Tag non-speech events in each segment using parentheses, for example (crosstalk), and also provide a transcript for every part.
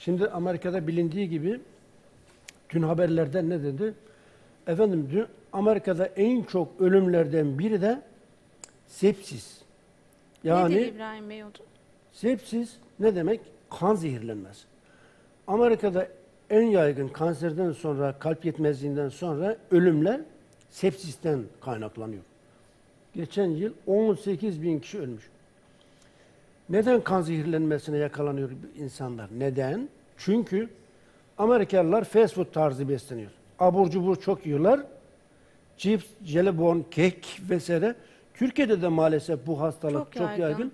Şimdi Amerika'da bilindiği gibi dün haberlerde ne dedi? Efendim dün Amerika'da en çok ölümlerden biri de sepsis. Yani Nedir İbrahim Bey o da? sepsis ne demek? Kan zehirlenmesi. Amerika'da en yaygın kanserden sonra, kalp yetmezliğinden sonra ölümler sepsisten kaynaklanıyor. Geçen yıl 18 bin kişi ölmüş. Neden kan zehirlenmesine yakalanıyor insanlar? Neden? Çünkü Amerikalılar fast food tarzı besleniyor. Abur cubur çok yiyorlar. Cips, jelibon, kek vesaire. Türkiye'de de maalesef bu hastalık Çok çok, yaygın. yaygın.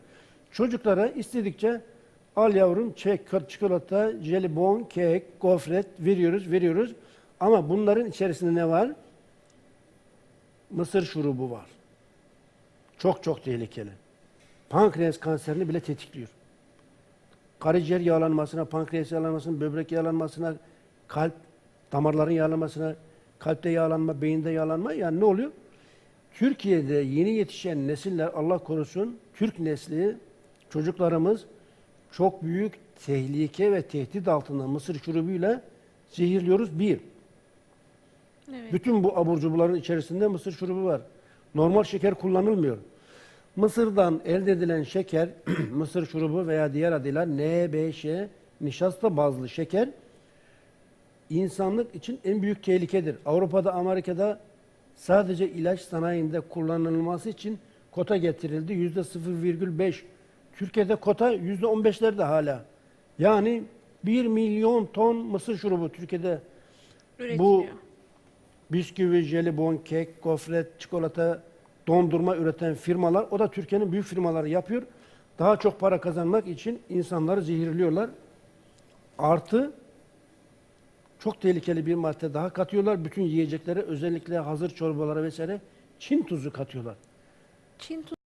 Çocuklara istedikçe al yavrum çek, çikolata, jelibon, kek, gofret veriyoruz, veriyoruz. Ama bunların içerisinde ne var? Mısır şurubu var. Çok çok tehlikeli. Pankreas kanserini bile tetikliyor. Karaciğer yağlanmasına, pankreas yağlanmasına, böbrek yağlanmasına, kalp damarların yağlanmasına, kalpte yağlanma, beyinde yağlanma yani ne oluyor? Türkiye'de yeni yetişen nesiller Allah korusun Türk nesli çocuklarımız çok büyük tehlike ve tehdit altında mısır şurubuyla zehirliyoruz. Bir, Evet. bütün bu abur cuburların içerisinde mısır şurubu var. Normal şeker kullanılmıyor. Mısırdan elde edilen şeker, (clears throat) mısır şurubu veya diğer adıyla NBŞ, nişasta bazlı şeker, insanlık için en büyük tehlikedir. Avrupa'da, Amerika'da sadece ilaç sanayinde kullanılması için kota getirildi. Yüzde 0,5. Türkiye'de kota yüzde 15'lerde hala. Yani 1 milyon ton mısır şurubu Türkiye'de Üretiliyor. bisküvi, jelibon, kek, gofret, çikolata, dondurma üreten firmalar, o da Türkiye'nin büyük firmaları yapıyor. Daha çok para kazanmak için insanları zehirliyorlar. Artı çok tehlikeli bir madde daha katıyorlar. Bütün yiyeceklere özellikle hazır çorbalara vesaire Çin tuzu katıyorlar. Çin